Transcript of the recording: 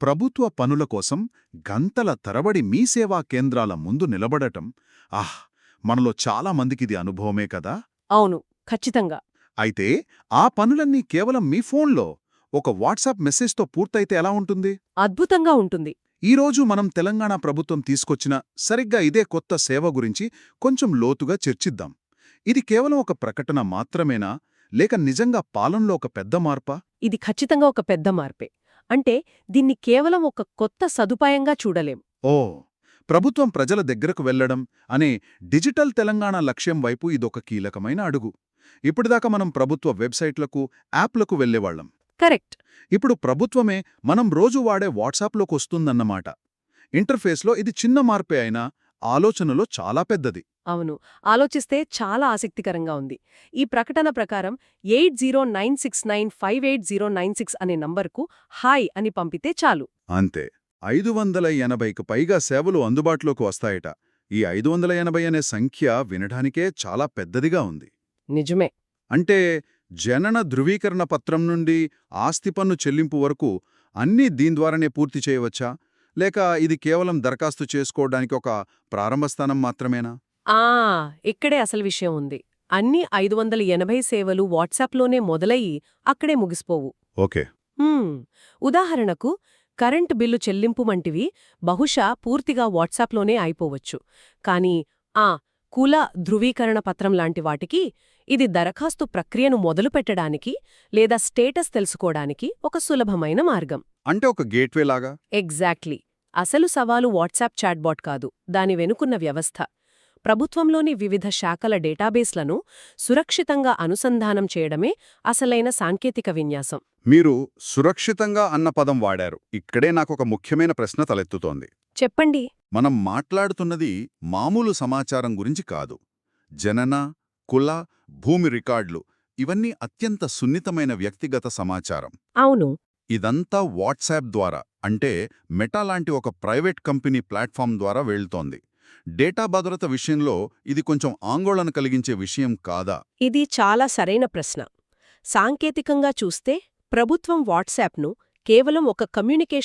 ప్రభుత్వ పనుల కోసం గంటల తరబడి మీ సేవా కేంద్రాల ముందు నిలబడటం ఆహ్ మనలో చాలా మందికిది అనుభవమే కదా? అవును ఖచ్చితంగా. అయితే ఆ పనులన్నీ కేవలం మీ ఫోన్లో ఒక వాట్సాప్ మెసేజ్తో పూర్తయితే ఎలా ఉంటుంది? అద్భుతంగా ఉంటుంది. ఈరోజు మనం తెలంగాణ ప్రభుత్వం తీసుకొచ్చిన సరిగ్గా ఇదే కొత్త సేవ గురించి కొంచెం లోతుగా చర్చిద్దాం. ఇది కేవలం ఒక ప్రకటన మాత్రమేనా? లేక నిజంగా పాలనలో ఒక పెద్ద మార్పా? ఇది ఖచ్చితంగా ఒక పెద్ద మార్పే. అంటే దీన్ని కేవలం ఒక కొత్త సదుపాయంగా చూడలేం. ఓ ప్రభుత్వం ప్రజల దగ్గరకు వెళ్ళడం అనే డిజిటల్ తెలంగాణ లక్ష్యం వైపు ఇదొక కీలకమైన అడుగు. ఇప్పటిదాకా మనం ప్రభుత్వ వెబ్సైట్లకు యాప్లకు వెళ్ళేవాళ్ళం కరెక్ట్. ఇప్పుడు ప్రభుత్వమే మనం రోజు వాడే వాట్సాప్లోకి వస్తుందన్నమాట ఇంటర్ఫేస్లో ఇది చిన్న మార్పే అయినా ఆలోచనలో చాలా పెద్దది. అవును. ఆలోచిస్తే చాలా ఆసక్తికరంగా ఉంది. ఈ ప్రకటన ప్రకారం eight zero nine six nine five eight zero nine six అనే నంబర్కు హాయ్ అని పంపితే చాలు. అంతే. ఐదు వందల ఎనభైకి పైగా సేవలు అందుబాటులోకి వస్తాయట. ఈ ఐదు వందల ఎనభై అనే సంఖ్య వినడానికే చాలా పెద్దదిగా ఉంది. నిజమే. అంటే జనన ధృవీకరణ పత్రం నుండి ఆస్తి పన్ను చెల్లింపు వరకు అన్నీ దీని ద్వారానే పూర్తి చేయవచ్చా? లేక ఇది కేవలం దరఖాస్తు చేసుకోవడానికి ఒక ప్రారంభ స్థానం మాత్రమేనా? ఆ! ఇక్కడే అసలు విషయం ఉంది. అన్ని ఐదు వందల ఎనభై సేవలు వాట్సాప్లోనే మొదలయ్యి అక్కడే ముగిసిపోవు. ఓకే. ఉదాహరణకు కరెంటు బిల్లు చెల్లింపు వంటివి బహుశా పూర్తిగా వాట్సాప్లోనే అయిపోవచ్చు. కానీ ఆ కుల ధృవీకరణ పత్రం లాంటి వాటికి ఇది దరఖాస్తు ప్రక్రియను మొదలుపెట్టడానికి లేదా స్టేటస్ తెలుసుకోవడానికి ఒక సులభమైన మార్గం. అంటే ఒక గేట్వే లాగా? ఎగ్జాక్ట్లీ. అసలు సవాలు వాట్సాప్ చాట్బాట్ కాదు దాని వెనుకున్న వ్యవస్థ. ప్రభుత్వంలోని వివిధ శాఖల డేటాబేస్లను సురక్షితంగా అనుసంధానం చేయడమే అసలైన సాంకేతిక విన్యాసం. మీరు సురక్షితంగా అన్న పదం వాడారు. ఇక్కడే నాకొక ముఖ్యమైన ప్రశ్న తలెత్తుతోంది. చెప్పండి. మనం మాట్లాడుతున్నది మామూలు సమాచారం గురించి కాదు. జనన కుల భూమి రికార్డులు ఇవన్నీ అత్యంత సున్నితమైన వ్యక్తిగత సమాచారం. అవును. ఇదంతా వాట్సాప్ ద్వారా అంటే మెటా లాంటి ఒక ప్రైవేట్ కంపెనీ ప్లాట్ఫామ్ ద్వారా వెళ్తోంది. డేటా భద్రత విషయంలో ఇది కొంచెం ఆందోళన కలిగించే విషయం కాదా? ఇది చాలా సరైన ప్రశ్న. సాంకేతికంగా చూస్తే ప్రభుత్వం వాట్సాప్ను కేవలం ఒక కమ్యూనికేషన్